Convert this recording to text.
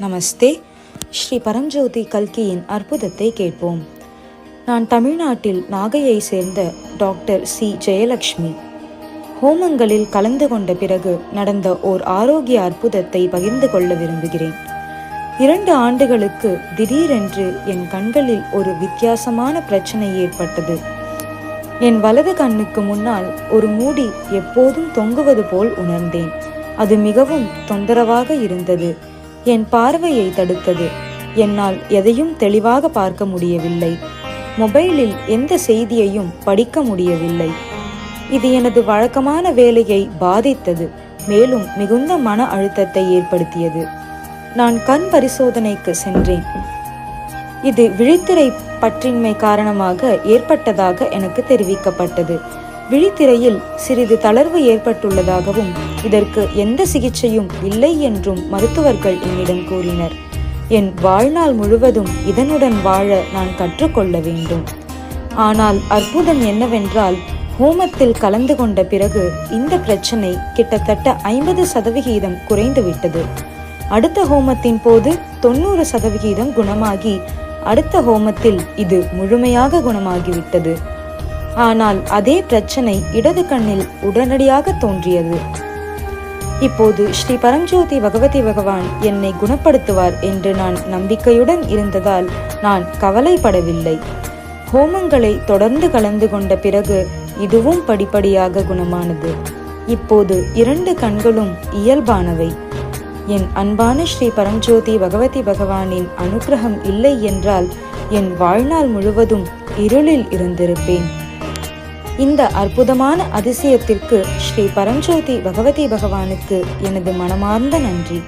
நமஸ்தே. ஸ்ரீ பரம்ஜோதி கல்கியின் அற்புதத்தை கேட்போம். நான் தமிழ்நாட்டில் நாகையை சேர்ந்த டாக்டர் சி. ஜெயலக்ஷ்மி. ஹோமங்களில் கலந்து கொண்ட பிறகு நடந்த ஓர் ஆரோக்கிய அற்புதத்தை பகிர்ந்து கொள்ள விரும்புகிறேன். இரண்டு ஆண்டுகளுக்கு திடீரென்று என் கண்களில் ஒரு வித்தியாசமான பிரச்சனை ஏற்பட்டது. என் வலது கண்ணுக்கு முன்னால் ஒரு மூடி எப்போதும் தொங்குவது போல் உணர்ந்தேன். அது மிகவும் தொந்தரவாக இருந்தது. என் பார்வையை தடுத்தது. என்னால் எதையும் தெளிவாக பார்க்க முடியவில்லை. மொபைலில் எந்த செய்தியையும் படிக்க முடியவில்லை. இது எனது வழக்கமான வேலையை பாதித்தது மேலும் மிகுந்த மன அழுத்தத்தை ஏற்படுத்தியது. நான் கண் பரிசோதனைக்கு சென்றேன். இது விழித்திரை பற்றின்மை காரணமாக ஏற்பட்டதாக எனக்கு தெரிவிக்கப்பட்டது. விழித்திரையில் சிறிது தளர்வு ஏற்பட்டுள்ளதாகவும் இதற்கு எந்த சிகிச்சையும் இல்லை என்றும் மருத்துவர்கள் என்னிடம் கூறினர். என் வாழ்நாள் முழுவதும் இதனுடன் வாழ நான் கற்றுக்கொள்ள வேண்டும். ஆனால் அற்புதம் என்னவென்றால் ஹோமத்தில் கலந்து கொண்ட பிறகு இந்த பிரச்சனை கிட்டத்தட்ட ஐம்பது சதவிகிதம் குறைந்துவிட்டது. அடுத்த ஹோமத்தின் போது தொண்ணூறு சதவிகிதம் குணமாகி அடுத்த ஹோமத்தில் இது முழுமையாக குணமாகிவிட்டது. ஆனால் அதே பிரச்சனை இடது கண்ணில் உடனடியாக தோன்றியது. இப்போது ஸ்ரீ பரஞ்சோதி பகவதி பகவான் என்னை குணப்படுத்துவார் என்று நான் நம்பிக்கையுடன் இருந்ததால் நான் கவலைப்படவில்லை. ஹோமங்களை தொடர்ந்து கலந்து கொண்ட பிறகு இதுவும் படிப்படியாக குணமானது. இப்போது இரண்டு கண்களும் இயல்பானவை. என் அன்பான ஸ்ரீ பரஞ்சோதி பகவதி பகவானின் அனுக்கிரகம் இல்லை என்றால் என் வாழ்நாள் முழுவதும் இருளில் இருந்திருப்பேன். இந்த அற்புதமான அதிசயத்திற்கு ஸ்ரீ பரஞ்சோதி பகவதி பகவானுக்கு எனது மனமார்ந்த நன்றி.